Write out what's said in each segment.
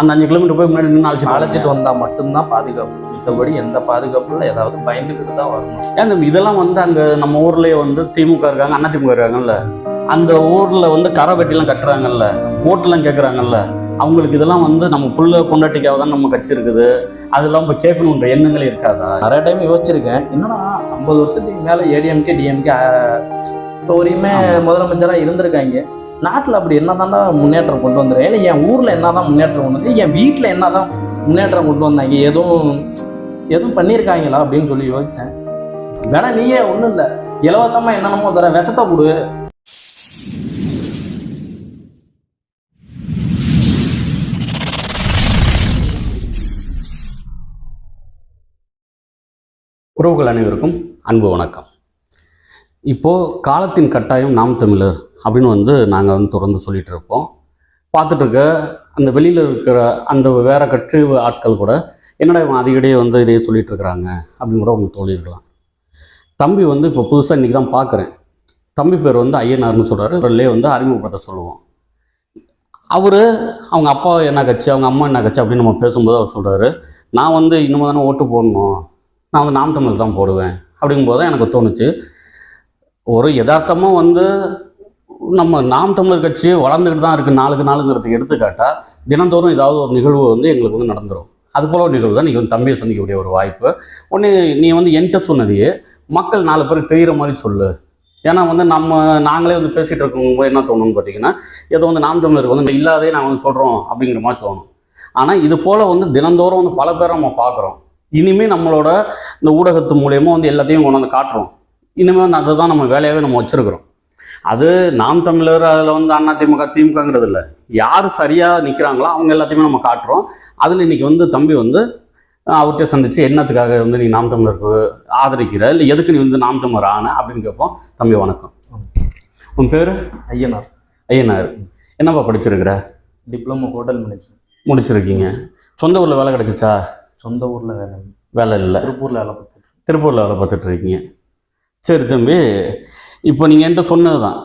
அந்த அஞ்சு கிலோமீட்டர் போய் முன்னாடி நின்று அழைச்சிட்டு அழைச்சிட்டு வந்தா மட்டும்தான் பாதுகாப்பு. மத்தபடி எந்த பாதுகாப்புல ஏதாவது பயந்துக்கிட்டு தான் வரணும். ஏன் தம்பி இதெல்லாம் வந்து அங்க நம்ம ஊர்லயே வந்து திமுக இருக்காங்க அண்ணா திமுக இருக்காங்கல்ல? அந்த ஊர்ல வந்து கரை வெட்டிலாம் கட்டுறாங்கல்ல ஓட்டுலாம் கேட்குறாங்கல்ல அவங்களுக்கு இதெல்லாம் வந்து நம்ம புள்ள பொண்டாட்டிக்காக தான் நம்ம கட்சி இருக்குது. அதெல்லாம் இப்போ கேட்கணுன்ற எண்ணங்களே இருக்காதா? நிறைய டைம் யோசிச்சிருக்கேன். என்னன்னா ஐம்பது வருஷத்துக்கு மேல ஏடிஎம்கே டிஎம்கே இப்போ வரையுமே முதலமைச்சரா இருந்திருக்காங்க. நாட்டில் அப்படி என்னதான்டா முன்னேற்றம் கொண்டு வந்துடுறேன் இல்லை என் ஊரில் என்னதான் முன்னேற்றம் கொண்டு வந்து என் வீட்டில் என்னதான் முன்னேற்றம் கொண்டு வந்தாங்க? எதுவும் எதுவும் பண்ணியிருக்காங்களா அப்படின்னு சொல்லி யோசித்தேன் வேணா நீயே ஒன்றும் இல்லை. இலவசமாக என்னென்னமோ தர விஷத்தை கொடு உறவுகள் அனைவருக்கும் அன்பு வணக்கம். இப்போது காலத்தின் கட்டாயம் நாம் தமிழர் அப்படின்னு வந்து நாங்கள் வந்து தொடர்ந்து சொல்லிகிட்டு இருப்போம் பார்த்துட்ருக்க அந்த வெளியில் இருக்கிற அந்த வேறு கட்சி ஆட்கள் கூட என்னடா இவன் அதிகடியே வந்து இதையே சொல்லிட்டு இருக்கிறாங்க அப்படின்னு கூட உங்களுக்கு தோழிருக்கலாம் தம்பி வந்து இப்போ புதுசாக இன்றைக்கி தான் பார்க்குறேன். தம்பி பேர் வந்து ஐயனார்னு சொல்கிறாரு இவரிலே வந்து அறிமுகப்படுத்த சொல்லுவோம். அவர் அவங்க அப்பா என்ன கட்சி அவங்க அம்மா என்ன கட்சி அப்படின்னு நம்ம பேசும்போது அவர் சொல்கிறாரு நான் வந்து இன்னும் தானே ஓட்டு போடணும். நான் வந்து நாம் தமிழுக்கு தான் போடுவேன். அப்படிங்கும்போது தான் எனக்கு தோணுச்சு. ஒரு யதார்த்தமாக வந்து நம்ம நாம் தமிழர் கட்சி வளர்ந்துக்கிட்டு தான் இருக்குது நாளுக்கு நாளுங்கிறதுக்கு எடுத்துக்காட்டால் தினந்தோறும் ஏதாவது ஒரு நிகழ்வு வந்து எங்களுக்கு வந்து நடந்துடும் அது போல ஒரு நிகழ்வு தான் நீங்கள் வந்து தம்பியை சந்திக்கக்கூடிய ஒரு வாய்ப்பு. ஒன்று நீ வந்து என்கிட்ட சொன்னதையே மக்கள் நாலு பேருக்கு தெரிகிற மாதிரி சொல்லு. ஏன்னா வந்து நம்ம நாங்களே வந்து பேசிகிட்டு இருக்கும்போது என்ன தோணும்னு பார்த்தீங்கன்னா ஏதோ வந்து நாம் தமிழருக்கு வந்து இல்லாதே நாங்கள் வந்து சொல்கிறோம் அப்படிங்கிற மாதிரி தோணும். ஆனால் இது போல் வந்து தினந்தோறும் வந்து பல பேரை நம்ம பார்க்குறோம் இனிமேல் நம்மளோட இந்த ஊடகத்து மூலயமா வந்து எல்லாத்தையும் கொண்டு வந்து காட்டுறோம். இனிமேல் வந்து அதுதான் நம்ம வேலையாகவே நம்ம வச்சுருக்கிறோம். அது நாம் தமிழர் அதில் வந்து அண்ணா திமுக திமுகங்கிறது இல்லை. யார் சரியாக நிற்கிறாங்களோ அவங்க எல்லாத்தையுமே நம்ம காட்டுறோம். அதில் இன்னைக்கு வந்து தம்பி வந்து அவர்கிட்ட சந்திச்சு என்னத்துக்காக வந்து நீ நாம் தமிழருக்கு ஆதரிக்கிற? இல்லை எதுக்கு நீ வந்து நாம் தமிழர் ஆன? அப்படின்னு கேட்போம். தம்பி வணக்கம். உன் பேர்? ஐயனார். ஐயனார். என்னப்பா படிச்சிருக்கிற? Diploma hotel management. முடிச்சிருக்கீங்க. சொந்த ஊரில் வேலை கிடைச்சிச்சா? சொந்த ஊர்ல வேலை வேலை இல்லை. திருப்பூர்ல வேலை பார்த்துட்டு திருப்பூரில் வேலை பார்த்துட்டு இருக்கீங்க. சரி தம்பி இப்போ நீங்கள் என்கிட்ட சொன்னது தான்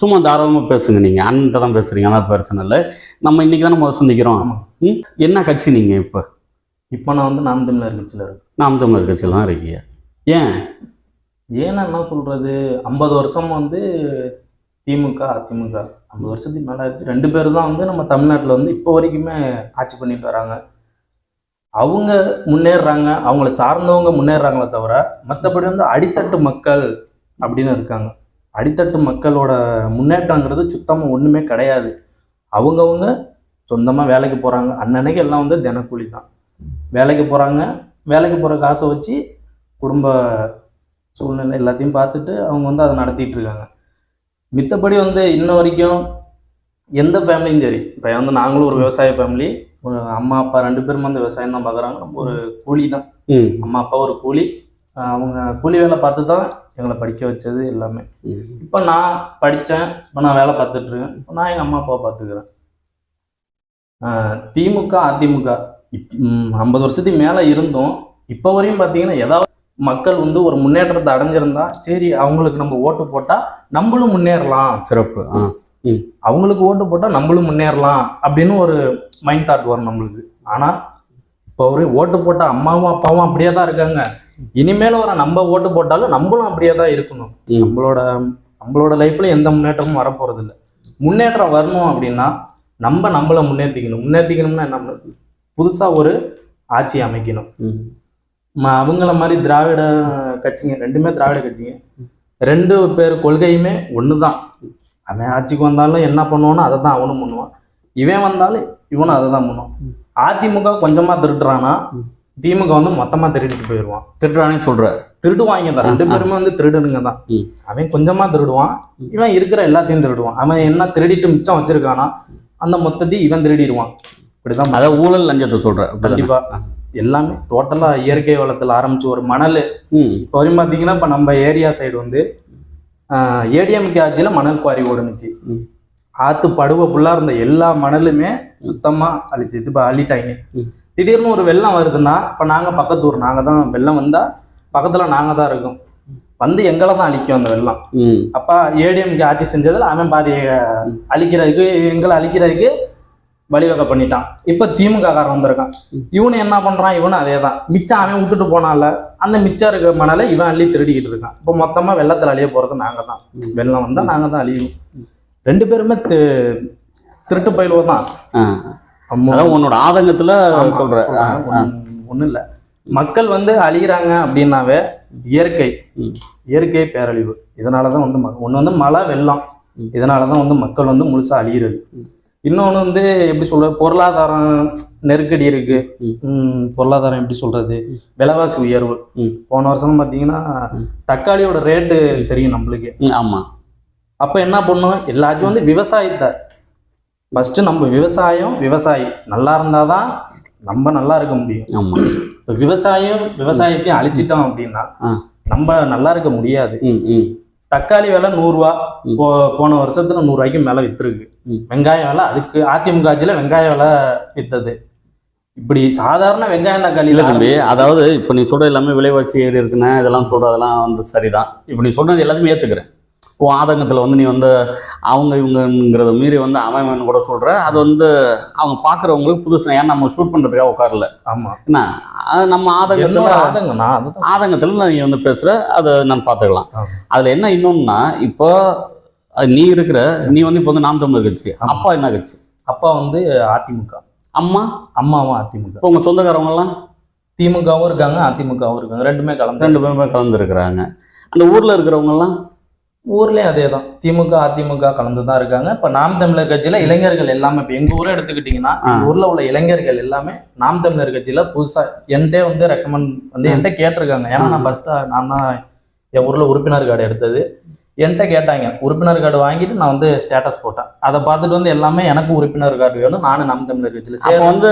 சும்மா தாராளமாக பேசுங்க நீங்கள் அண்ணன்ட்ட தான் பேசுகிறீங்க ஆனால் பிரச்சனை இல்லை. நம்ம இன்னைக்கு தானே முதல் சந்திக்கிறோம்? என்ன கட்சி நீங்கள் இப்போ? இப்போ நான் வந்து நாம் தமிழர் கட்சியில் இருக்கேன். நாம் தமிழர் கட்சியில் தான் இருக்கீங்க. ஏன்? ஏன்னா என்ன சொல்றது? ஐம்பது வருஷம் வந்து திமுக அதிமுக. ஐம்பது வருஷத்துக்கு மேலே ஆச்சு ரெண்டு பேர் தான் வந்து நம்ம தமிழ்நாட்டில் வந்து இப்போ வரைக்குமே ஆட்சி பண்ணிட்டு வராங்க. அவங்க முன்னேறுறாங்க. அவங்கள சார்ந்தவங்க முன்னேறாங்களே தவிர மற்றபடி வந்து அடித்தட்டு மக்கள் அப்படின்னு இருக்காங்க. அடித்தட்டு மக்களோட முன்னேற்றங்கிறது சுத்தமாக ஒன்றுமே கிடையாது. அவங்கவுங்க சொந்தமாக வேலைக்கு போகிறாங்க அன்னன்னைக்கு எல்லாம் வந்து தினக்கூலி தான். வேலைக்கு போகிறாங்க வேலைக்கு போகிற காசை வச்சு குடும்ப சூழ்நிலை எல்லாத்தையும் பார்த்துட்டு அவங்க வந்து அதை நடத்திட்டு இருக்காங்க. மித்தபடி வந்து இன்ன வரைக்கும் எந்த ஃபேமிலியும் சரி இப்போ வந்து நாங்களும் ஒரு விவசாய ஃபேமிலி அம்மா அப்பா ரெண்டு பேரும் வந்து விவசாயம் தான் பார்க்குறாங்க நம்ம ஒரு கூலி தான். அம்மா அப்பா ஒரு கூலி. அவங்க கூலி வேலை பார்த்து தான் எங்களை படிக்க வச்சது எல்லாமே. இப்போ நான் படித்தேன் இப்போ நான் வேலை பார்த்துட்டு இருக்கேன் இப்போ நான் எங்கள் அம்மா அப்பாவை பார்த்துக்கிறேன். திமுக அதிமுக இப் ஐம்பது வருஷத்துக்கு மேலே இருந்தோம் இப்போ வரையும் பார்த்தீங்கன்னா ஏதாவது மக்கள் வந்து ஒரு முன்னேற்றத்தை அடைஞ்சிருந்தா சரி அவங்களுக்கு நம்ம ஓட்டு போட்டால் நம்மளும் முன்னேறலாம். சிறப்பு. அவங்களுக்கு ஓட்டு போட்டால் நம்மளும் முன்னேறலாம் அப்படின்னு ஒரு மைண்ட் தாட் வரும் நம்மளுக்கு. ஆனால் இப்போ ஒரு ஓட்டு போட்ட அம்மாவும் அப்பாவும் அப்படியே தான் இருக்காங்க. இனிமேல் வர நம்ம ஓட்டு போட்டாலும் நம்மளும் அப்படியே தான் இருக்கணும். நம்மளோட நம்மளோட லைஃப்ல எந்த முன்னேற்றமும் வரப்போறது இல்லை முன்னேற்றம் வரணும் அப்படின்னா நம்ம நம்மளை முன்னேற்றிக்கணும் முன்னேற்றிக்கணும்னா என்ன பண்ணணும்? புதுசா ஒரு ஆட்சி அமைக்கணும். அவங்கள மாதிரி திராவிட கட்சிங்க ரெண்டுமே திராவிட கட்சிங்க. ரெண்டு பேர் கொள்கையுமே ஒன்று தான் அவன் ஆட்சிக்கு வந்தாலும் என்ன பண்ணுவானோ அதை தான் அவனும் பண்ணுவான். இவன் வந்தாலும் இவனும் அதை தான் பண்ணுவான் அதிமுக கொஞ்சமாக திருடுறானா ம். திமுக வந்து மொத்தமாக திருடிட்டு போயிடுவான் திருட்டுறானே சொல்கிற திருடுவாங்க தான். ரெண்டு பேருமே வந்து திருடனுங்க தான். அவன் கொஞ்சமாக திருடுவான். இவன் இருக்கிற எல்லாத்தையும் திருடுவான். அவன் என்ன திருடிட்டு மிச்சம் வச்சிருக்கானா அந்த மொத்தத்தையும் இவன் திருடிடுவான். இப்படிதான் அதாவது ஊழல் லஞ்சத்தை சொல்கிற கண்டிப்பா. எல்லாமே டோட்டலா இயற்கை வளத்துல ஆரம்பிச்சு ஒரு மணல். இப்போ வரையும் பார்த்தீங்கன்னா இப்போ நம்ம ஏரியா சைடு வந்து ஏடிஎம்கே ஆட்சியில் மணல் குவாரி ஓடுனுச்சு. ஆத்து படுவை ஃபுல்லாக இருந்த எல்லா மணலுமே சுத்தமாக அழிச்சு இது இப்போ அள்ளிட்டாங்க. திடீர்னு ஒரு வெள்ளம் வருதுன்னா இப்போ நாங்கள் பக்கத்து ஊர் நாங்கள் தான் வெள்ளம் வந்தால் பக்கத்தில் நாங்கள் தான் இருக்கோம். வந்து எங்களை தான் அழிக்கும் அந்த வெள்ளம். அப்பா ஏடிஎம்கே ஆட்சி செஞ்சதில் அவன் பாதி அழிக்கிறதுக்கு எங்களை அழிக்கிறதுக்கு வழிவகை பண்ணிட்டான். இப்ப திமுக காரன் வந்திருக்கான். இவனு என்ன பண்றான்? இவனும் அதே தான் மிச்சம் அவன் விட்டுட்டு போனால அந்த மிச்சம் இருக்க மணலை இவன் அள்ளி திருடிக்கிட்டு இருக்கான். இப்போ மொத்தமா வெள்ளத்துல அழிய போறது நாங்க தான். வெள்ளம் வந்தா நாங்க தான் அழியும் ரெண்டு பேருமே திருட்டு பயிலுவ தான். அதான் உன்னோட ஆதங்கத்துல சொல்ற ஆ, ஆ. ஒன்றும் இல்லை மக்கள் வந்து அழிகிறாங்க அப்படின்னாவே இயற்கை. இயற்கை பேரழிவு. இதனால தான் வந்து ஒன்று வந்து மழை வெள்ளம். ம். இதனால தான் வந்து மக்கள் வந்து முழுசா அழிகிறது இன்னொன்று வந்து எப்படி சொல்ற பொருளாதாரம் நெருக்கடி இருக்கு. பொருளாதாரம் எப்படி சொல்றது? விலைவாசி உயர்வு. போன வருஷம் பார்த்தீங்கன்னா தக்காளியோட ரேட்டு தெரியும் நம்மளுக்கு. ஆமா. அப்போ என்ன பண்ணும்? எல்லாச்சும் வந்து விவசாயத்தை ஃபர்ஸ்ட் நம்ம விவசாயம் விவசாயி. நல்லா இருந்தாதான் நம்ம நல்லா இருக்க முடியும். இப்போ விவசாயம் விவசாயத்தையும் அழிச்சிட்டோம் அப்படின்னா. நம்ம நல்லா இருக்க முடியாது. தக்காளி விலை நூறுரூவா. போ போன வருஷத்துல நூறுரூவாய்க்கு மேலே வித்துருக்கு. ம். வெங்காயம் விலை அதுக்கு அதிமுக ஆட்சியில் வெங்காய விலை வித்தது. இப்படி சாதாரண வெங்காயம் தக்காளி. இல்ல தம்பி அதாவது இப்போ நீ சொல்ற எல்லாமே விலைவாசி ஏறி இருக்குன்னு இதெல்லாம் சொல்றதெல்லாம் வந்து சரிதான். இப்போ நீ சொல்றது எல்லாத்தையுமே ஏத்துக்கிறேன். உன் ஆதங்கத்துல வந்து நீ வந்து அவங்க இவங்கங்கிறத மீறி வந்து அவன் கூட சொல்ற. அது வந்து அவங்க பாக்குறவங்களுக்கு புதுசு. ஏன்னா நம்ம ஷூட் பண்றதுக்காக உட்காரல. ஆமா. என்ன? நம்ம ஆதங்கத்துல ஆதங்கத்துல நீ வந்து பேசுற அதை நான் பார்த்துக்கலாம். அதுல என்ன இன்னொன்னா இப்போ நீ இருக்கிற நீ வந்து இப்போ வந்து நாம் தமிழர் கட்சி. அப்பா என்ன கட்சி? அப்பா வந்து அதிமுக. அம்மா? அம்மாவும் அதிமுக. இப்போ உங்க சொந்தக்காரவங்க எல்லாம்? திமுகவும் இருக்காங்க அதிமுகவும் இருக்காங்க. ரெண்டுமே கலந்து ரெண்டு பேருமே கலந்து இருக்கிறாங்க. அந்த ஊர்ல இருக்கிறவங்க எல்லாம்? ஊர்லயும் அதே தான் திமுக அதிமுக கலந்து தான் இருக்காங்க. இப்ப நாம் தமிழர் கட்சியில இளைஞர்கள் எல்லாமே இப்ப எங்க ஊரை எடுத்துக்கிட்டீங்கன்னா எங்க ஊர்ல உள்ள இளைஞர்கள் எல்லாமே நாம் தமிழர் கட்சியில புதுசா என்கிட்ட வந்து ரெக்கமெண்ட் வந்து என்கிட்ட கேட்டிருக்காங்க. ஏன்னா நான் ஃபர்ஸ்ட் நான் தான் என் ஊர்ல உறுப்பினர் கார்டு எடுத்தது. என்கிட்ட கேட்டாங்க உறுப்பினர் கார்டு வாங்கிட்டு நான் வந்து ஸ்டேட்டஸ் போட்டேன். அதை பார்த்துட்டு வந்து எல்லாமே எனக்கு உறுப்பினர் கார்டு வேணும் நானும் நாம் தமிழர் கட்சியில சேர வந்து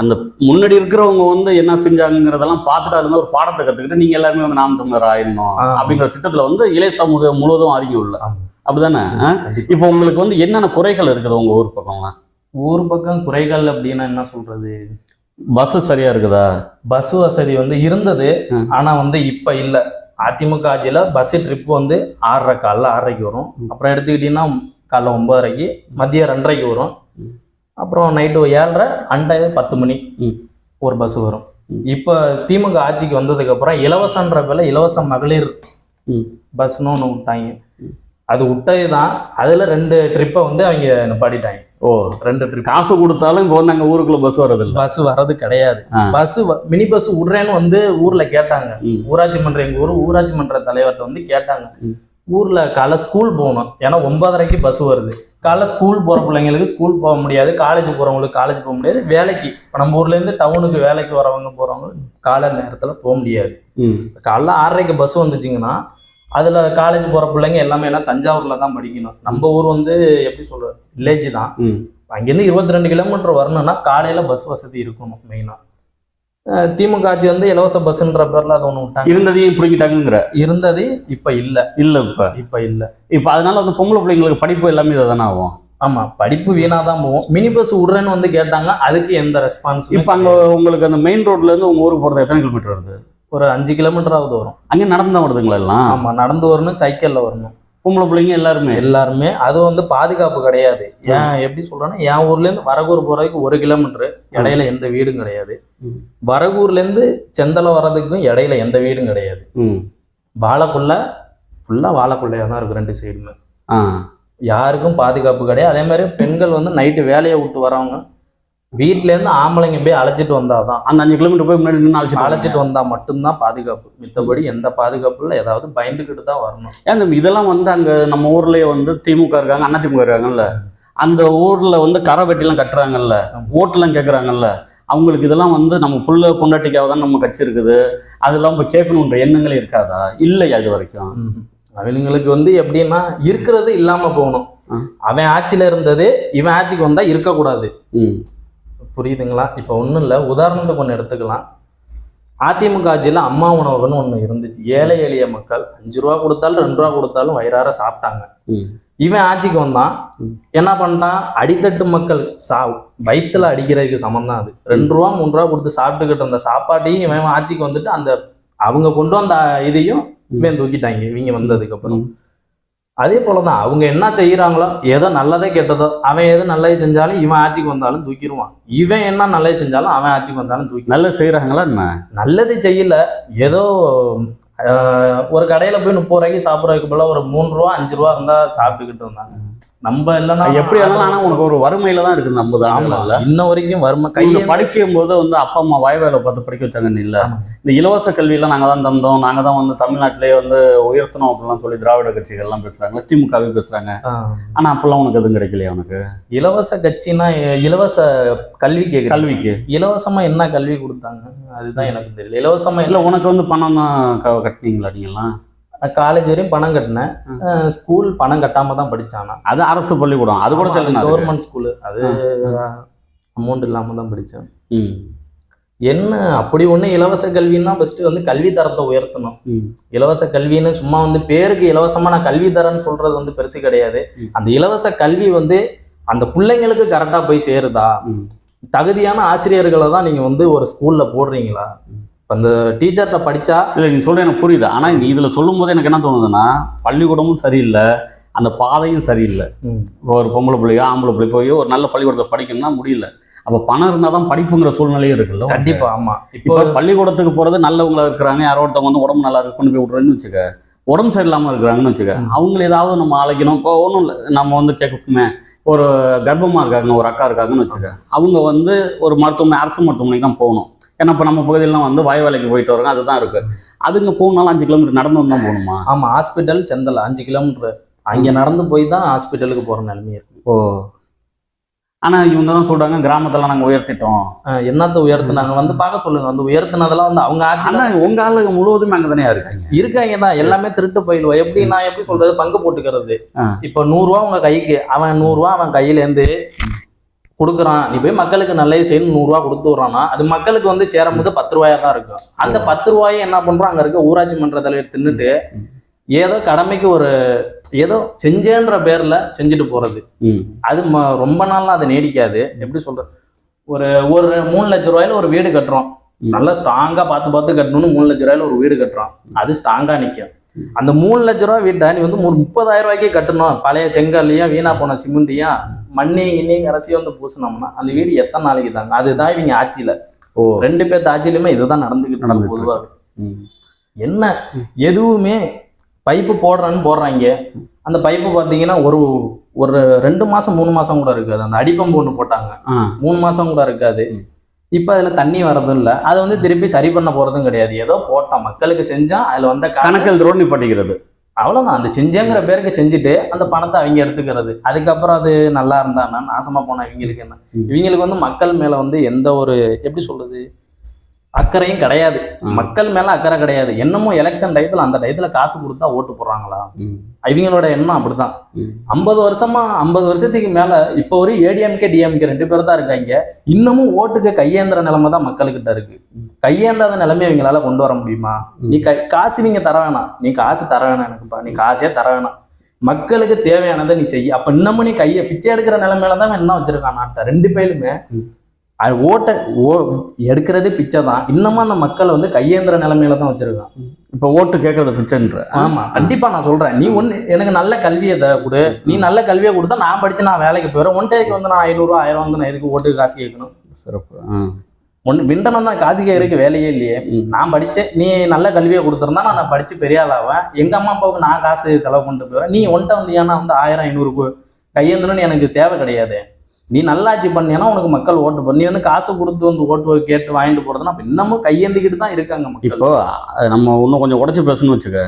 அந்த முன்னாடி இருக்கிறவங்க வந்து என்ன செஞ்சாங்கிறதெல்லாம் பார்த்துட்டு அதுல ஒரு பாடத்தை கத்துக்கிட்டு நீங்க எல்லாருமே வந்து நாம் தமிழர் ஆயிடணும். அப்படிங்கிற திட்டத்துல வந்து இளைய சமூகம் முழுவதும் அறிஞ்சு உள்ள. அப்படிதானே. இப்போ உங்களுக்கு வந்து என்னென்ன குறைகள் இருக்குது உங்க ஊர் பக்கம்லாம் ஊர் பக்கம் குறைகள் அப்படின்னா என்ன சொல்றது? பஸ் சரியா இருக்குதா? பஸ் வசதி வந்து இருந்தது. ஆனா வந்து இப்ப இல்ல. அதிமுக ஆட்சியில பஸ் ட்ரிப் வந்து ஆறரை காலைல ஆறரைக்கு வரும். அப்புறம் எடுத்துக்கிட்டீங்கன்னா காலைல ஒன்பதரைக்கு மதியம் ரெண்டரைக்கு வரும். அப்புறம் நைட்டு ஏழரை அண்டை பத்து மணி. ஒரு பஸ் வரும். இப்ப திமுக ஆட்சிக்கு வந்ததுக்கு அப்புறம் இலவசன்ற பேர்ல இலவச மகளிர். பஸ்னு ஒன்று விட்டாங்க அது விட்டது தான் அதுல ரெண்டு ட்ரிப்பை வந்து அவங்க நிப்பாட்டிட்டாங்க ஓ ரெண்டு ட்ரிப் காசு கொடுத்தாலும் இப்போ வந்து அங்க ஊருக்குள்ள பஸ் வர்றது இல்ல பஸ் வர்றது கிடையாது. பஸ் மினி பஸ் விடுறேன்னு வந்து ஊர்ல கேட்டாங்க. ஊராட்சி மன்ற எங்க ஊர் ஊராட்சி மன்ற தலைவர்கிட்ட வந்து கேட்டாங்க. ஊர்ல காலைல ஸ்கூல் போகணும். ஏன்னா ஒன்பதரைக்கு பஸ் வருது. காலைல ஸ்கூல் போற பிள்ளைங்களுக்கு ஸ்கூல் போக முடியாது. காலேஜ் போறவங்களுக்கு காலேஜ் போக முடியாது. வேலைக்கு இப்போ நம்ம ஊர்ல இருந்து டவுனுக்கு வேலைக்கு வரவங்க போறவங்க காலை நேரத்துல போக முடியாது. காலைல ஆறரைக்கு பஸ் வந்துச்சுங்கன்னா அதுல காலேஜ் போற பிள்ளைங்க எல்லாமே எல்லாம் தஞ்சாவூர்ல தான் படிக்கணும். நம்ம ஊர் வந்து எப்படி சொல்ற வில்லேஜ் தான். அங்கேருந்து இருபத்தி ரெண்டு கிலோமீட்டர் வரணும்னா காலையில பஸ் வசதி இருக்கணும் மெயினா திமுக ஆட்சி வந்து இலவச பஸ்ன்ற பேர்ல அது ஒண்ணு விட்டாங்க. இருந்ததையும் புரிஞ்சிட்டாங்கிற இருந்தது இப்ப இல்ல. இல்ல இப்ப? இப்ப இல்ல. இப்ப அதனால வந்து பொம்பளை பிள்ளைங்களுக்கு படிப்பு எல்லாமே இதை தானே ஆகும்? ஆமா படிப்பு வீணா தான் போகும். மினி பஸ் விடுறேன்னு வந்து கேட்டாங்க அதுக்கு எந்த ரெஸ்பான்ஸ் இப்ப அங்க உங்களுக்கு அந்த மெயின் ரோட்ல இருந்து உங்க ஊருக்கு போறது எத்தனை கிலோமீட்டர் வருது? ஒரு அஞ்சு கிலோமீட்டராவது வரும். அங்கே நடந்து தான் வருதுங்களா எல்லாம்? ஆமா நடந்து வரணும் சைக்கிள்ல வரணும். பொம்பளை பிள்ளைங்க எல்லாருமே? எல்லாருமே. அது வந்து பாதுகாப்பு கிடையாது. ஏன் எப்படி சொல்றேன்னா என் ஊர்ல இருந்து வரகூர் போறதுக்கு ஒரு கிலோமீட்டர். இடையில எந்த வீடும் கிடையாது. ம். வரகூர்ல இருந்து செந்தலை வர்றதுக்கும் இடையில எந்த வீடும் கிடையாது. வாழைக்குள்ள ஃபுல்லா வாழைக்குள்ளையா தான் இருக்கு ரெண்டு சைடுமே யாருக்கும் பாதுகாப்பு கிடையாது. அதே மாதிரி பெண்கள் வந்து நைட்டு வேலையை விட்டு வரவங்க வீட்ல இருந்து ஆம்பளைங்க போய் அழைச்சிட்டு வந்தாதான். அந்த அஞ்சு கிலோமீட்டர் போய் முன்னாடி நின்று அழைச்சிட்டு அழைச்சிட்டு வந்தா மட்டும்தான் பாதுகாப்பு. மித்தபடி எந்த பாதுகாப்பு இல்லை. ஏதாவது பயந்துக்கிட்டு தான் வரணும். ஏன் இதெல்லாம் வந்து அங்க நம்ம ஊர்லயே வந்து திமுக இருக்காங்க அண்ணா திமுக இருக்காங்கல்ல? அந்த ஊர்ல வந்து கரை வெட்டிலாம் கட்டுறாங்கல்ல. ஓட்டுலாம் கேட்குறாங்கல்ல அவங்களுக்கு இதெல்லாம் வந்து நம்ம புள்ள பொண்டாட்டிக்காக தான் நம்ம கட்சி இருக்குது. அதெல்லாம் இப்போ கேட்கணுன்ற எண்ணங்களே இருக்காதா? இல்லையா இது வரைக்கும்? அவங்களுக்கு வந்து எப்படின்னா இருக்கிறது இல்லாம போகணும். அவன் ஆட்சியில இருந்தது இவன் ஆட்சிக்கு வந்தா இருக்கக்கூடாது. புரியுதுங்களா? இப்போ ஒன்றும் இல்லை உதாரணத்துக்கு ஒன்று எடுத்துக்கலாம். அதிமுக ஆட்சியில் அம்மா உணவுன்னு ஒன்று இருந்துச்சு. ஏழை எளிய மக்கள் அஞ்சு ரூபா கொடுத்தாலும் ரெண்டு ரூபா கொடுத்தாலும் வயிறார சாப்பிட்டாங்க. இவன் ஆட்சிக்கு வந்தான். என்ன பண்ணிட்டான்? அடித்தட்டு மக்கள் சா வயிற்றுல அடிக்கிறதுக்கு சமம் தான் அது. ரெண்டு ரூபா மூணு ரூபா கொடுத்து சாப்பிட்டுக்கிட்டு இருந்த சாப்பாட்டையும் இவன் ஆட்சிக்கு வந்துட்டு அந்த அவங்க கொண்டு வந்த இதையும் இவன் தூக்கிட்டாங்க. இவங்க வந்ததுக்கு அதே போலதான் அவங்க என்ன செய்யறாங்களோ ஏதோ நல்லதே கெட்டதோ அவன் எது நல்லது செஞ்சாலும் இவன் ஆட்சிக்கு வந்தாலும் தூக்கிடுவான். இவன் என்ன நல்லது செஞ்சாலும் அவன் ஆட்சிக்கு வந்தாலும் தூக்கி நல்லது செய்கிறாங்களா என்ன? நல்லது செய்யல ஏதோ ஒரு கடையில போய் முப்பது ரூபாய்க்கு சாப்பிட்றதுக்கு போல ஒரு மூணு ரூபா அஞ்சு ரூபா இருந்தா சாப்பிட்டுக்கிட்டு இருந்தாங்க. நம்ம இல்லைன்னா எப்படி இருந்தாலும் ஆனால் உனக்கு ஒரு வறுமையில தான் இருக்குது நம்ம தான் இன்ன வரைக்கும் வறுமை கையை கையை படிக்கும் போது வந்து அப்பா அம்மா வாய் வேலை பார்த்து படிக்க வச்சாங்கன்னு இல்ல. இந்த இலவச கல்வியெல்லாம் நாங்க தான் தந்தோம். நாங்க தான் வந்து தமிழ்நாட்டிலேயே வந்து உயர்த்தணும் அப்படிலாம் சொல்லி திராவிட கட்சிகள்லாம் பேசுறாங்க. திமுகவே பேசுறாங்க. ஆனா அப்பெல்லாம் உனக்கு எதுவும் கிடைக்கலையா உனக்கு? இலவச கட்சினா இலவச கல்வி கேக்குது. கல்விக்கு. இலவசமா என்ன கல்வி கொடுத்தாங்க? அதுதான் எனக்கு தெரியல. இலவசமா இல்ல உனக்கு வந்து பணம் தான் கட்டுனீங்களா நீங்களாம் காலேஜ் வரையும் பணம் கட்டினேன். ஸ்கூல் பணம் கட்டாம தான் படிச்சானா? அது அரசு பள்ளிக்கூடம். அது கூட சொல்லுங்க கவர்மெண்ட் ஸ்கூலு அது அமௌண்ட் இல்லாம தான் படித்தேன் என்ன அப்படி ஒண்ணு இலவச கல்வின்னா ஃபர்ஸ்ட் வந்து கல்வி தரத்தை உயர்த்தணும். இலவச கல்வின்னு சும்மா வந்து பேருக்கு இலவசமா நான் கல்வி தரேன்னு சொல்றது வந்து பெருசு கிடையாது. அந்த இலவச கல்வி வந்து அந்த பிள்ளைங்களுக்கு கரெக்டா போய் சேருதா? தகுதியான ஆசிரியர்களை தான் நீங்க வந்து ஒரு ஸ்கூல்ல போடுறீங்களா? அந்த டீச்சர்கிட்ட படிச்சா இல்ல நீங்க சொல்ற எனக்கு புரியுது. ஆனா இங்க இதுல சொல்லும் போது எனக்கு என்ன தோணுதுன்னா பள்ளிக்கூடமும் சரியில்லை அந்த பாதையும் சரியில்லை. ஒரு பொம்பளை பிள்ளையோ ஆம்பளை பிள்ளை போயோ ஒரு நல்ல பள்ளிக்கூடத்தை படிக்கணும்னா முடியல. அப்ப பணம் இருந்தால் தான் படிப்புங்கிற சூழ்நிலையும் இருக்குல்ல உனக்கு? கண்டிப்பா ஆமா. இப்போ பள்ளிக்கூடத்துக்கு போறது நல்லவங்களா இருக்கிறாங்க யாரோ ஒருத்தவங்க வந்து உடம்பு நல்லா இருக்கு கொண்டு போய் விட்றேன்னு வச்சுக்க. உடம்பு சரியில்லாம இருக்கிறாங்கன்னு வச்சுக்க. அவங்கள ஏதாவது நம்ம அழைக்கணும். இப்போ ஒன்றும் இல்லை. நம்ம வந்து கேட்கணுமே ஒரு கர்ப்பமா இருக்காங்க ஒரு அக்கா இருக்காங்கன்னு வச்சுக்க. அவங்க வந்து ஒரு மருத்துவமனை அரசு மருத்துவமனைக்கு தான் போகணும். ஏன்னா இப்போ நம்ம பகுதியிலாம் வந்து வாய் வேலைக்கு போயிட்டு வரோங்க அதுதான் இருக்கு. அதுங்க போகணுனாலும் அஞ்சு கிலோமீட்டர் நடந்து தான் போகணுமா? ஆமா ஹாஸ்பிட்டல் செந்தல் அஞ்சு கிலோமீட்டர். அங்க நடந்து போய் தான் ஹாஸ்பிட்டலுக்கு போற நிலைமை இருக்கு. ஓ. ஆனா இவங்க தான் சொல்றாங்க கிராமத்துல நாங்க உயர்த்திட்டோம். என்னத்த உயர்த்துனாங்க? வந்து பார்க்க சொல்லுங்க. வந்து உயர்த்தினதெல்லாம் வந்து அவங்க ஆட்சியில ஆனா உங்க ஆளுங்க முழுவதுமே அங்க தானே இருக்காங்க? இருக்காங்க தான். எல்லாமே திருட்டு போயிடுவோம் எப்படி நான் எப்படி சொல்றது? பங்கு போட்டுக்கிறது. இப்போ நூறு ரூபா உங்க கைக்கு. அவன் நூறு ரூபா அவன் கையில இருந்து கொடுக்குறான். நீ போய் மக்களுக்கு நல்லது செய்யணும் நூறு ரூபா கொடுத்து விட்றான்னா அது மக்களுக்கு வந்து சேரும்போது பத்து ரூபாயா தான் இருக்கும். அந்த பத்து ரூபாயை என்ன பண்றோம்? அங்க இருக்க ஊராட்சி மன்ற தலைவர் தின்னுட்டு. ஏதோ கடமைக்கு ஒரு ஏதோ செஞ்சேன்ற பேர்ல செஞ்சுட்டு போறது. ம். அது ம- ரொம்ப நாள்லாம் அது நீடிக்காது. எப்படி சொல்றது ஒரு ஒரு மூணு லட்ச ரூபாயில ஒரு வீடு கட்டுறோம். நல்லா ஸ்ட்ராங்கா பார்த்து பார்த்து கட்டணும்னு மூணு லட்ச ரூபாயில ஒரு வீடு கட்டுறோம். அது ஸ்ட்ராங்கா நிக்கும். அந்த மூணு லட்ச ரூபா வீட்டை நீ வந்து ஒரு முப்பதாயிரம் ரூபாய்க்கே கட்டணும். பழைய செங்கல்லையும் வீணா போன சிமெண்ட்டையும் மண்ணையும் கிண்ணையும் கரைச்சி வந்து பூசினோம்னா அந்த வீடு எத்தனை நாளைக்கு தாங்க? அதுதான் இவங்க ஆட்சியில. ஓ. ரெண்டு பேர்த்து ஆட்சியிலுமே இதுதான் நடந்துகிட்டு நடந்துட்டு நடந்து பொதுவாக என்ன எதுவுமே பைப்பு போடுறேன்னு போடுறாங்க. அந்த பைப்பு பார்த்தீங்கன்னா ஒரு ஒரு ரெண்டு மாசம் மூணு மாசம் கூட இருக்காது. அந்த அடிப்பம்பு ஒன்று போட்டாங்க. மூணு மாசம் கூட இருக்காது. இப்போ அதுல தண்ணி வர்றதும் இல்லை அதை வந்து திருப்பி சரி பண்ண போறதும் கிடையாது. ஏதோ போட்டான் மக்களுக்கு செஞ்சா அதுல வந்த காசு கணக்கு எழுதுறோடு நிப்பாட்டிக்கிறது. அவ்வளவுதான். அந்த செஞ்சேங்கிற பேருக்கு செஞ்சுட்டு அந்த பணத்தை அவங்க எடுத்துக்கிறது. அதுக்கப்புறம் அது நல்லா இருந்தான்னா நாசமா போனா இவங்களுக்கு என்ன. இவங்களுக்கு வந்து மக்கள் மேல வந்து எந்த ஒரு எப்படி சொல்றது? அக்கறையும் கிடையாது. மக்கள் மேல அக்கறை கிடையாது. என்னமோ எலெக்ஷன் டயத்துல அந்த டயத்துல காசு கொடுத்தா ஓட்டு போடுறாங்களா? இவங்களோட எண்ணம் அப்படிதான் ஐம்பது வருஷமா ஐம்பது வருஷத்துக்கு மேல இப்போ ஒரு ஏடிஎம்கே டிஎம்கே ரெண்டு பேர் தான் இருக்காங்க. இன்னமும் ஓட்டுக்கு கையேந்திர நிலைமை தான் மக்கள்கிட்ட இருக்கு. கையேந்தாத நிலைமை இவங்களால கொண்டு வர முடியுமா? நீ கை காசு நீங்க தர வேணாம். நீ காசு தர வேணாம் எனக்குப்பா. நீ காசே தர வேணாம். மக்களுக்கு தேவையானதை நீ செய்ய அப்ப இன்னமும் நீ கையை பிச்சை எடுக்கிற நிலைமையில தான் என்ன வச்சிருக்கான் நாட்டை. ரெண்டு பேருமே ஓட்ட ஓ எடுக்கிறதே பிச்சை தான் இன்னமும் அந்த மக்களை வந்து கையேந்திர நிலைமையில தான் வச்சிருக்கான். இப்போ ஓட்டு கேட்கறது பிச்சைன்ற. ஆமா கண்டிப்பா நான் சொல்றேன். நீ ஒண்ணு எனக்கு நல்ல கல்வியை த- கொடு. நீ நல்ல கல்வியை கொடுத்தா நான் படிச்சு நான் வேலைக்கு போயிடுறேன். ஒன் டேக்கு வந்து நான் ஐநூறுரூவா ஆயிரம் வந்து நான் எதுக்கு ஓட்டுக்கு காசு கேட்கணும்? சிறப்பு. ஒன்று விண்டனம் தான் காசு கேட்கறதுக்கு வேலையே இல்லையே. நான் படிச்சேன். நீ நல்ல கல்வியை கொடுத்துருந்தா நான் படிச்சு பெரிய ஆளாவேன் எங்க அம்மா அப்பாவுக்கு நான் காசு செலவு பண்ணிட்டு போயிடுறேன். நீ ஒன்ட்ட வந்து ஏன்னா வந்து ஆயிரம் ஐநூறு கையேந்தணும்னு எனக்கு தேவை கிடையாது. நீ நல்லாட்சி பண்ணியன்னா உனக்கு மக்கள் ஓட்டு நீ வந்து காசு கொடுத்து வந்து ஓட்டு கேட்டு வாங்கிட்டு போறதுன்னா இன்னமும் கையேந்திக்கிட்டு தான் இருக்காங்க இப்போ நம்ம இன்னும் கொஞ்சம் உடச்சி பேசணும்னு வச்சுக்க.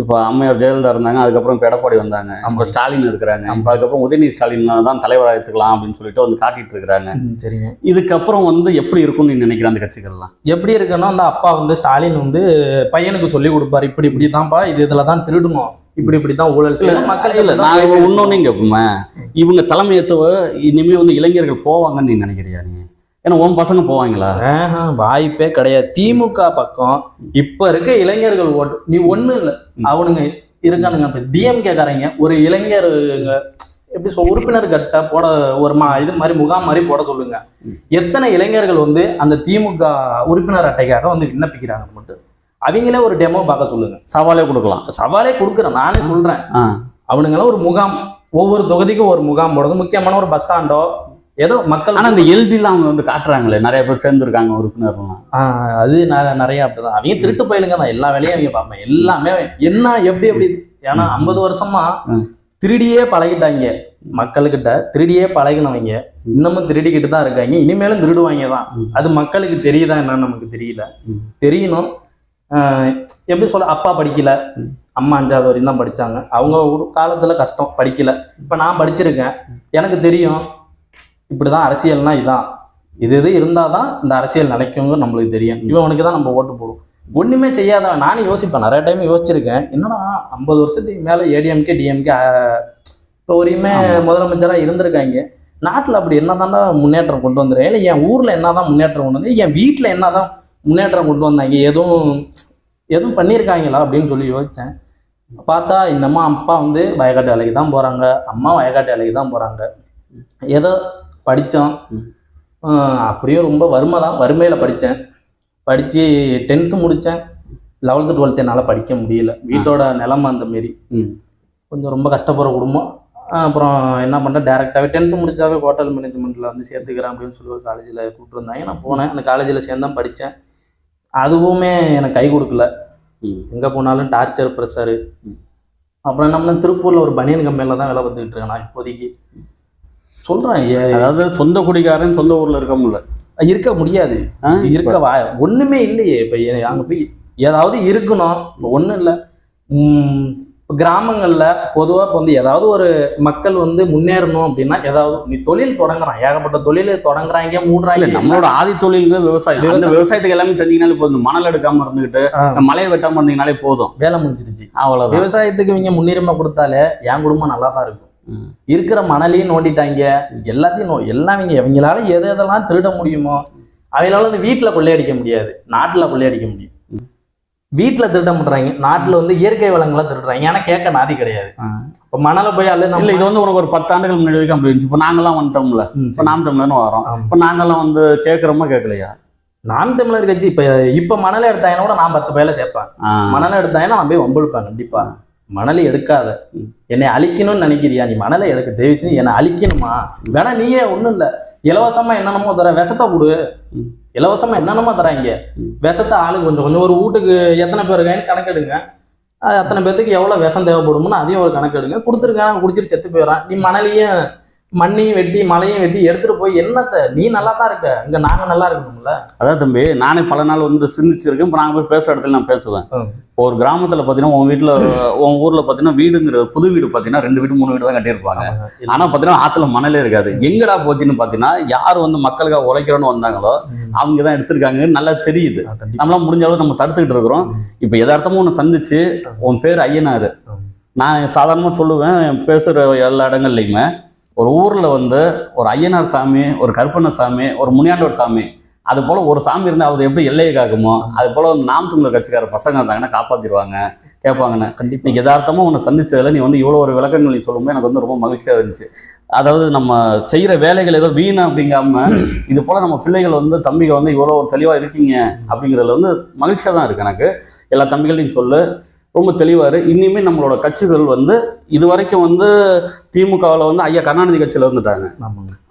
இப்போ அம்மையார் ஜெயலலிதா இருந்தாங்க அதுக்கப்புறம் இப்போ எடப்பாடி வந்தாங்க. இப்போ ஸ்டாலின் இருக்கிறாங்க. இப்போ அதுக்கப்புறம் உதயநிதி ஸ்டாலின் தான் தலைவராக எடுத்துக்கலாம் அப்படின்னு சொல்லிட்டு வந்து காட்டிட்டு இருக்கிறாங்க. சரிங்க. இதுக்கப்புறம் வந்து எப்படி இருக்கும்னு நீ நினைக்கிற அந்த கட்சிகள்லாம்? எப்படி இருக்குன்னா அந்த அப்பா வந்து ஸ்டாலின் வந்து பையனுக்கு சொல்லி கொடுப்பாரு. இப்படி இப்படி தான்ப்பா இது இதுல தான் திருடணும். இப்படி இப்படி தான் ஊழல் மக்கள் இல்ல நான் இன்னொன்னு இங்க இப்ப இவங்க தலைமையத்துவ இனிமே வந்து இளைஞர்கள் போவாங்கன்னு நீ நினைக்கிறியா நீ? ஏன்னா உன் பசங்க போவாங்களா? வாய்ப்பே கிடையாது. திமுக பக்கம் இப்ப இருக்க இளைஞர்கள் ஓட்டு நீ ஒண்ணு இல்ல. அவனுங்க இருக்கானுங்க. டிஎம்கே காரங்க ஒரு இளைஞர் எப்படி சொல் உறுப்பினர் கட்ட போட ஒரு மா இது மாதிரி முகாம் மாதிரி போட சொல்லுங்க. எத்தனை இளைஞர்கள் வந்து அந்த திமுக உறுப்பினர் அட்டைக்காக வந்து விண்ணப்பிக்கிறாங்க மட்டும் அவங்களே ஒரு டெமோ பார்க்க சொல்லுங்க. சவாலே கொடுக்கலாம். சவாலே கொடுக்குறேன். நானே சொல்றேன். ஆ. அவனுங்கெல்லாம் ஒரு முகாம் ஒவ்வொரு தொகுதிக்கும் ஒரு முகாம் போடுறது. முக்கியமான ஒரு பஸ் ஸ்டாண்டோ ஏதோ மக்கள் ஆனா இந்த எழுதிலாம் அவங்க வந்து காட்டுறாங்களே. நிறைய பேர் சேர்ந்துருக்காங்க உறுப்பினர்லாம் அது நிறைய அப்படிதான். அவங்க திருட்டு பயிலுங்க தான். எல்லா வேலையும் அவங்க பார்ப்பேன் எல்லாமே என்ன எப்படி எப்படி? ஏன்னா ஐம்பது வருஷமா. திருடியே பழகிட்டாங்க. மக்கள்கிட்ட திருடியே பழகினவங்க. இன்னமும் திருடிக்கிட்டு தான் இருக்காங்க. இனிமேலும் திருடுவாங்க தான். அது மக்களுக்கு தெரியுதா என்னன்னு நமக்கு தெரியல. தெரியணும். எப்படி சொல்ல அப்பா படிக்கல. அம்மா அஞ்சாவது வரையும் தான் படிச்சாங்க. அவங்க ஒரு காலத்துல கஷ்டம் படிக்கல. இப்ப நான் படிச்சிருக்கேன். எனக்கு தெரியும் இப்படிதான் அரசியல்னா இதான். இது இது இருந்தாதான் இந்த அரசியல் நிலைக்குங்க நம்மளுக்கு தெரியும். இவனுக்கு தான் நம்ம ஓட்டு போடுவோம். ஒண்ணுமே செய்யாதவன். நானும் யோசிப்பேன். நிறைய டைம் யோசிச்சிருக்கேன். என்னடா ஐம்பது வருஷத்துக்கு மேல ஏடிஎம்கே டிஎம்கே இப்போ வரையுமே ஆமா. முதலமைச்சரா இருந்திருக்காங்க. நாட்டில் அப்படி என்னதான்டா முன்னேற்றம் கொண்டு வந்துருக்கேன் இல்லை என் ஊர்ல என்னதான் முன்னேற்றம் கொண்டு வந்து என் வீட்டில் என்னதான் முன்னேற்றம் கொண்டு வந்தாங்க எதுவும் எதுவும் பண்ணியிருக்காங்களா அப்படின்னு சொல்லி யோசிச்சேன். பார்த்தா இன்னமும் அப்பா வந்து வயக்காட்டு வேலைக்கு தான் போறாங்க. அம்மா வயக்காட்டு வேலைக்கு தான் போறாங்க. ஏதோ படித்தோம். அப்படியும் ரொம்ப வறுமை தான். வறுமையில் படித்தேன் படித்து டென்த்து முடித்தேன் லெவல்த்து டுவெல்த்து என்னால் படிக்க முடியல. வீட்டோட நிலைமை அந்த மாரி. கொஞ்சம் ரொம்ப கஷ்டப்படுற குடும்பம். அப்புறம் என்ன பண்ணேன் டேரெக்டாகவே டென்த்து முடிச்சாவே ஹோட்டல் மேனேஜ்மெண்ட்டில் வந்து சேர்த்துக்கிறேன் அப்படின்னு சொல்லி ஒரு காலேஜில் கூப்பிட்டு வந்தாங்க. நான் போனேன். அந்த காலேஜில் சேர்ந்தேன் படித்தேன் அதுவுமே எனக்கு கை கொடுக்கல. எங்கே போனாலும் டார்ச்சர் ப்ரெஷரு. அப்புறம் என்ன பண்ணேன்? திருப்பூரில் ஒரு பனியன் கம்பெனியில் தான் வேலை பார்த்துக்கிட்டு இருக்கேன் நான் இப்போதைக்கு. சொல்கிறேன் அதாவது சொந்த குடிகாரன் சொந்த ஊர்ல இருக்க முடியல. இருக்க முடியாது? இருக்க வா ஒண்ணுமே இல்லையே. இப்ப அங்க போய் ஏதாவது இருக்கணும். இப்போ ஒண்ணும் இல்லை. இப்போ கிராமங்கள்ல பொதுவா இப்போ வந்து ஏதாவது ஒரு மக்கள் வந்து முன்னேறணும் அப்படின்னா ஏதாவது நீ தொழில் தொடங்குறான். ஏகப்பட்ட தொழில் தொடங்குறாங்க இல்ல மூடுறாங்க நம்மளோட ஆதி தொழில் விவசாயம். அந்த. விவசாயத்துக்கு எல்லாமே செஞ்சீங்கனாலே போதும். மணல் எடுக்காம இருந்துகிட்டு. மழையை வெட்டாம இருந்தீங்கனாலே போதும். வேலை முடிஞ்சிருச்சு. அவ்வளவுதான். விவசாயத்துக்கு இவங்க முன்னுரிமை கொடுத்தாலே என் குடும்பம் நல்லா தான் இருக்கும். இருக்கிற மணலையும் நோண்டிட்டாங்க. எல்லாத்தையும் நோ எல்லாம் இவங்க இவங்களால எது எதெல்லாம் திருட முடியுமோ அவங்களால வந்து வீட்டில் கொள்ளையடிக்க முடியாது. நாட்டில் கொள்ளையடிக்க முடியும். வீட்டில் திருட பண்றாங்க. நாட்டில் வந்து இயற்கை வளங்களை திருடுறாங்க. ஏன்னா கேட்க நாதி கிடையாது. இப்போ மணலை போய் அல்ல இல்ல இது வந்து உனக்கு ஒரு பத்து ஆண்டுகள் முன்னாடி வரைக்கும் அப்படி இருந்துச்சு. இப்ப நாங்கெல்லாம் வந்துட்டோம்ல இப்ப. நாம் தமிழர்னு வரோம். இப்ப நாங்கெல்லாம் வந்து கேட்கறோமா கேட்கலையா நாம் தமிழர் கட்சி இப்போ இப்போ மணலை எடுத்தாங்கன்னா கூட நான் பத்து பேர்ல சேர்ப்பேன். மணலை எடுத்தாங்கன்னா நான் போய் வம்பிழுப்பேன் கண்டிப்பா. மணலை எடுக்காத. என்னை அழிக்கணும்னு நினைக்கிறியா? நீ மணலை எடுக்க. தேவிச்சு என்னை அழிக்கணுமா? வேணா நீயே ஒண்ணும் இல்ல. இலவசமா என்னென்னமோ தர விஷத்தை கொடு. இலவசமா என்னென்னமோ தராங்க விஷத்தை ஆளுக்கு கொஞ்சம் கொஞ்சம் ஒரு வீட்டுக்கு எத்தனை பேர் இருக்காங்கன்னு கணக்கெடுங்க. அது அத்தனை பேர்த்துக்கு எவ்வளவு விஷம் தேவைப்படும்னு அதையும் ஒரு கணக்கெடுங்க. கொடுத்துருக்காங்க குடிச்சிட்டு செத்து போயிடறான். நீ மணலையும் மண்ணையும் வெட்டி மலையும் வெட்டி எடுத்துட்டு போய் என்னத்த? நீ நல்லா தான் இருக்க. இங்க நாங்க நல்லா இருக்கணும்ல. அதான் தம்பி நானே பல நாள் வந்து சிந்திச்சிருக்கேன். இப்போ நாங்கள் போய் பேசுகிற இடத்துல நான் பேசுவேன். இப்போ ஒரு கிராமத்தில் பார்த்தீங்கன்னா உன் வீட்டில் உன் ஊரில் பார்த்தீங்கன்னா வீடுங்கிறது புது வீடு பார்த்தீங்கன்னா ரெண்டு வீடு மூணு வீடு தான் கட்டியிருப்பாங்க. ஆனால் பார்த்தீங்கன்னா ஆற்றுல மணலே இருக்காது. எங்கடா போச்சுன்னு பார்த்தீங்கன்னா யார் வந்து மக்களுக்காக உழைக்கிறோன்னு வந்தாங்களோ. அவங்க தான் எடுத்திருக்காங்க நல்லா தெரியுது. நம்மளாம் முடிஞ்ச அளவு நம்ம தடுத்துக்கிட்டு இருக்கிறோம். இப்போ எதார்த்தமும் ஒன்று சந்திச்சு உன் பேர் ஐயனார். நான் சாதாரணமாக சொல்லுவேன் பேசுகிற எல்லா இடங்கள்லையுமே ஒரு ஊரில் வந்து ஒரு ஐயனார் சாமி ஒரு கருப்பண்ண சாமி ஒரு முனியாண்டவர் சாமி அது போல் ஒரு சாமி இருந்தால் அது எப்படி எல்லையை காக்குமோ அது போல் வந்து நாம் தமிழர் கட்சிக்கார பசங்க இருந்தாங்கன்னா காப்பாற்றிடுவாங்க கேட்பாங்கன்னு. கண்டிப்பா. இன்னைக்கு யதார்த்தமாக உன்னை சந்திச்சதில் நீ வந்து இவ்வளோ ஒரு விளக்கங்கள் நீ சொல்லும்போது எனக்கு வந்து ரொம்ப மகிழ்ச்சியாக இருந்துச்சு. அதாவது நம்ம செய்கிற வேலைகள் ஏதோ வீண் அப்படிங்காம இது போல் நம்ம பிள்ளைகள் வந்து தம்பிங்க வந்து இவ்வளோ ஒரு தெளிவாக இருக்கீங்க அப்படிங்கிறதுல வந்து மகிழ்ச்சியாக தான் இருக்கு எனக்கு. எல்லா தம்பிகளையும் சொல்லு. ரொம்ப தெளிவாக இரு இனிமேல் நம்மளோட கட்சிகள் வந்து இது வரைக்கும் வந்து திமுகவில் வந்து ஐயா கருணாநிதி கட்சியில் இருந்துட்டாங்க.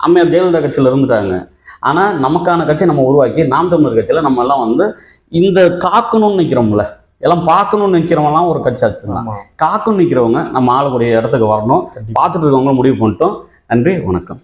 அம்மையார் ஜெயலலிதா கட்சியில் இருந்துட்டாங்க. ஆனால் நமக்கான கட்சி நம்ம உருவாக்கி நாம் தமிழர் கட்சியில் நம்ம எல்லாம் வந்து இந்த காக்கணும்னு நிற்கிறோம்ல எல்லாம் பார்க்கணும்னு நிற்கிறவங்களாம் ஒரு கட்சி ஆச்சுதான் காக்கணும்னு நிற்கிறவங்க நம்ம ஆளக்கூடிய இடத்துக்கு வரணும். பார்த்துட்டு இருக்கவங்களும் முடிவு பண்ணிட்டோம். நன்றி வணக்கம்.